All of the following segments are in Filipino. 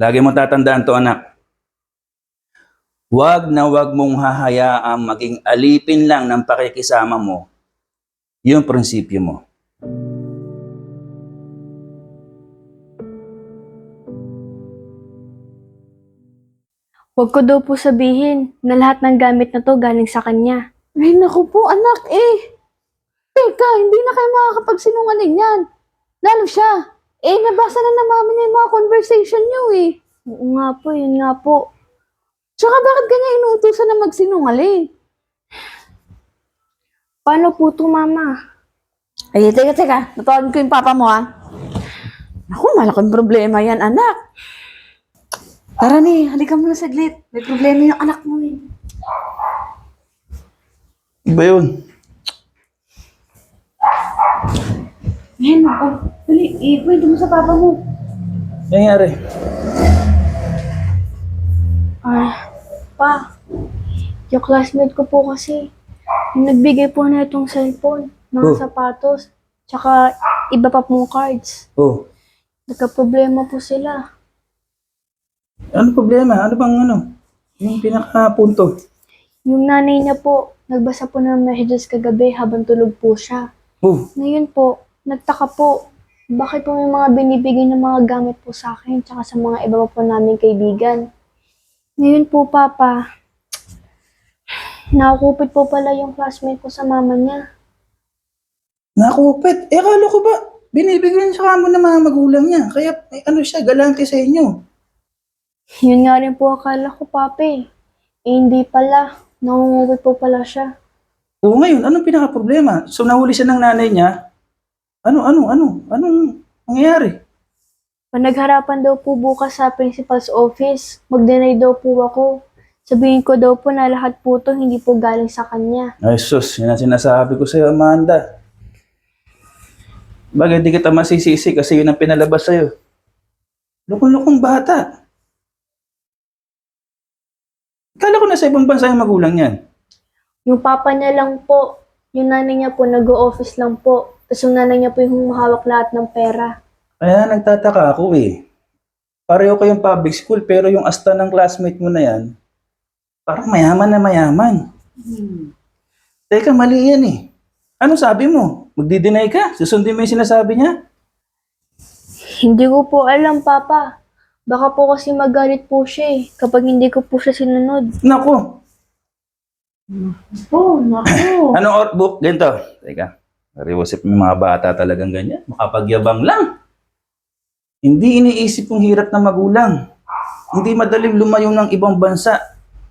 Lagi mo tatandaan to anak. Huwag na huwag mong hahayaang maging alipin lang ng pakikisama mo yung prinsipyo mo. Huwag ko daw po sabihin na lahat ng gamit na to galing sa kanya. Ay, naku po, anak eh. Teka, hindi na kayo makakapagsinungaling yan. Lalo siya. Eh, nabasa na niya yung mga conversation niyo eh. Oo nga po, yun nga po. Tsaka bakit kanya inuutosan na magsinungaling? Paano po to, mama? Ay, teka, teka. Natawagin ko yung papa mo ha. Naku, malaking problema yan, anak. Tara ni, halika muna saglit. May problema yung anak mo eh. Iba yun. Ayan, ako. Dali, ikwento mo sa papa mo. Nangyari. Ay, pa. Yung classmate ko po kasi, yung nagbigay po na itong cellphone, mga Oh. sapatos, tsaka iba pa pong cards. Oh, Nagka-problema po sila. ano problema? Ano bang ano? Yung pinaka-punto. Yung nanay niya po, nagbasa po ng messages kagabi habang tulog po siya. Oh, Ngayon po, nagtaka po, bakit po may mga binibigay ng mga gamit po sa akin tsaka sa mga iba po naming kaibigan. Ngayon po, Papa, nakakupit po pala yung classmate ko sa mama niya. nakupit. Eh, akala ko ba, binibigyan siya kamo ng mga magulang niya. Kaya, eh, ano siya, galante sa inyo. Yun nga rin po akala ko, Papi. Eh, hindi pala. Nangungupit po pala siya. Oo, ngayon, anong pinaka-problema? So, nahuli siya ng nanay niya. Ano, ano, ano? Anong nangyayari? Pag nagharapan daw po bukas sa principal's office, mag-deny daw po ako. Sabihin ko daw po na lahat po to hindi po galing sa kanya. Ay, sus, yun ang sinasabi ko sa'yo, Amanda. Bagay, di kita masisisi kasi yun ang pinalabas sa'yo. Lukong-lukong bata. Kala ko nasa ibang bansa yung magulang niyan. Yung papa niya lang po, yung nanay niya po nag-o-office lang po. Tapos yung nanay niya po yung humahawak lahat ng pera. Kaya nagtataka ako eh. Pareho kayong public school pero yung asta ng classmate mo na yan, parang mayaman na mayaman. Teka, mali yan eh. Ano sabi mo? Magdi-deny ka? Susundin mo yung sinasabi niya? Hindi ko po alam, papa. Baka po kasi magalit po siya eh, kapag hindi ko po siya sinunod. Nako, Oh, naku. Anong book? Ganito. Teka. Nariwasip yung mga bata talagang ganyan. Makapagyabang lang. Hindi iniisip yung hirap ng magulang. Hindi madaling lumayo ng ibang bansa.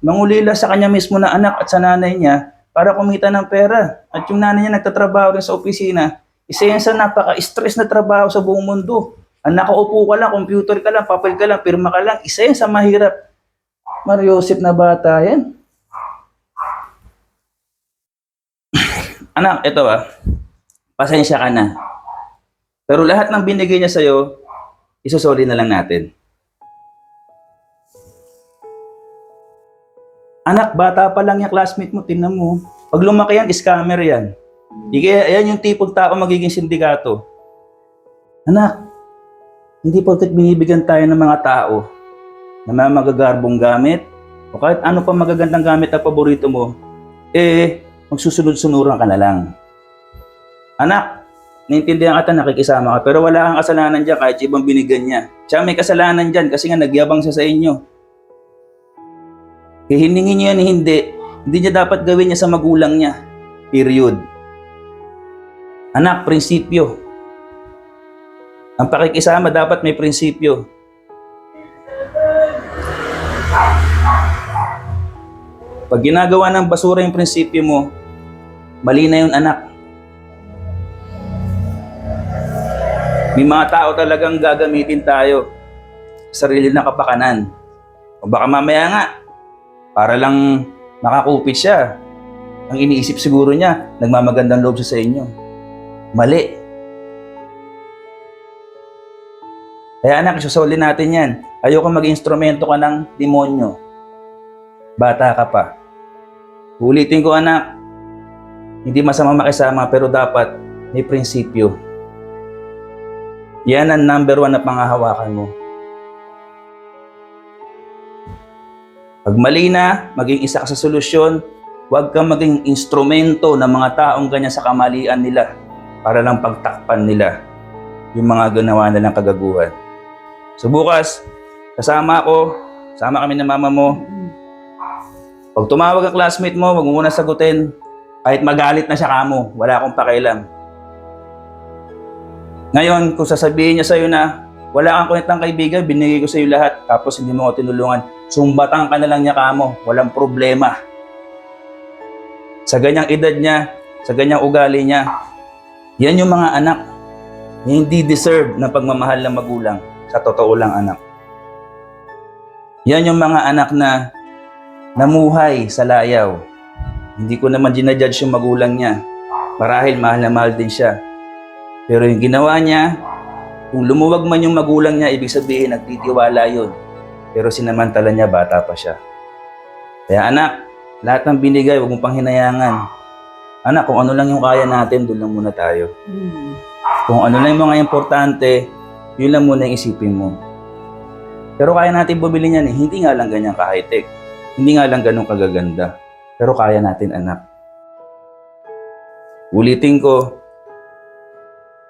Mangulila sa kanya mismo na anak at sa nanay niya para kumita ng pera. At yung nanay niya nagtatrabaho rin sa opisina. Isa yan sa napaka-stress na trabaho sa buong mundo. Ang nakaupo ka lang, computer ka lang, papel ka lang, pirma ka lang. Isa yan sa mahirap. Mariosip na bata yan. Anak, ito ah. Pasensya ka na. Pero lahat ng binigay niya sa'yo, isusoli na lang natin. Anak, bata pa lang yung classmate mo, tingnan mo. Pag lumaki yan, scammer yan. Di kaya, yung tipong tao magiging sindikato. Anak, hindi porket binibigyan tayo ng mga tao na mga magagarbong gamit o kahit ano pa magagandang gamit na paborito mo, eh, magsusunod-sunuran ka na lang. Anak, naintindihan ka nakikisama ka, pero wala kang kasalanan dyan kahit ibang binigyan niya. Siya may kasalanan dyan kasi nga nagyabang siya sa inyo. Hihiningin niyo yan hindi. Hindi niya dapat gawin niya sa magulang niya. Period. Anak, prinsipyo. Ang pakikisama dapat may prinsipyo. Pag ginagawa ng basura yung prinsipyo mo, mali na yun anak. May mga tao talagang gagamitin tayo sa sarili na kapakanan. O baka mamaya nga, para lang makakupit siya. Ang iniisip siguro niya, nagmamagandang loob siya sa inyo. Mali. Kaya anak, isusoli natin yan. Ayoko maging instrumento ka ng demonyo. Bata ka pa. Ulitin ko anak, hindi masama makisama pero dapat may prinsipyo. Yan ang number one na pangahawakan mo. Pag mali na, maging isa ka sa solusyon, huwag kang maging instrumento ng mga taong ganyan sa kamalian nila para lang pagtakpan nila yung mga ganawa nilang kagaguhan. So bukas, kasama ako, sama kami ng mama mo. Pag tumawag ang classmate mo, wag mo muna sagutin. Kahit magalit na siya kamo, wala akong pakialam. Ngayon, kung sasabihin niya sa'yo na wala kang kwentang kaibigan, binigay ko sa'yo lahat, tapos hindi mo ako tinulungan, sumbatan ka na lang niya kamo, walang problema. Sa ganyang edad niya, sa ganyang ugali niya, yan yung mga anak na hindi deserve ng pagmamahal ng magulang. Sa totoo lang anak. Yan yung mga anak na namuhay sa layaw. Hindi ko naman ginajudge yung magulang niya. Marahil mahal na mahal din siya. Pero yung ginawa niya, kung lumuwag man yung magulang niya, ibig sabihin nagtitiwala yun. Pero sinamantala niya, bata pa siya. Kaya anak, lahat ng binigay, huwag mong pang hinayangan. Anak, kung ano lang yung kaya natin, doon lang muna tayo. Kung ano lang yung mga importante, yun lang muna yung isipin mo. Pero kaya natin bumili niyan eh. Hindi nga lang ganyan ka-high-tech. Hindi nga lang ganun kagaganda. Pero kaya natin, anak. Ulitin ko,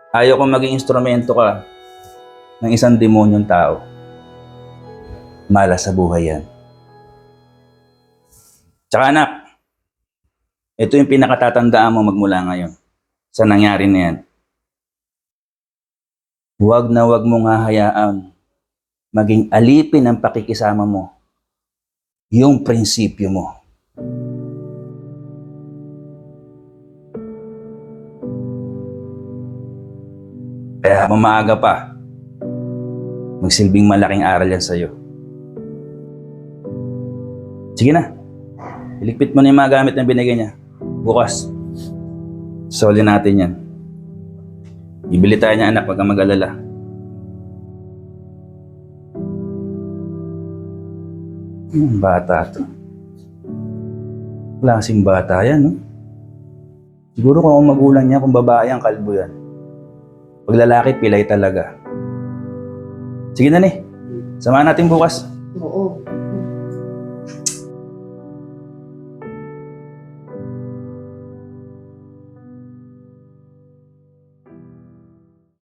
ayaw kong maging instrumento ka ng isang demonyong tao. Malas sa buhay yan. Tsaka anak, ito yung pinakatatandaan mo magmula ngayon sa nangyari na yan. Huwag na huwag mong hahayaan maging alipin ang pakikisama mo yung prinsipyo mo. Kaya habang maaga pa, magsilbing malaking aral yan sa'yo. Sige na, iligpit mo na yung mga gamit na binigay niya. Bukas, soli natin yan. Bibili tayo niya anak, wag kang mag-alala. Hmm, bata to. Klaseng bata yan, no? Siguro kung ang magulang niya, kung babae ang kalbo yan. Pag lalaki, pilay talaga. Sige na ni. Samahan natin bukas. Oo.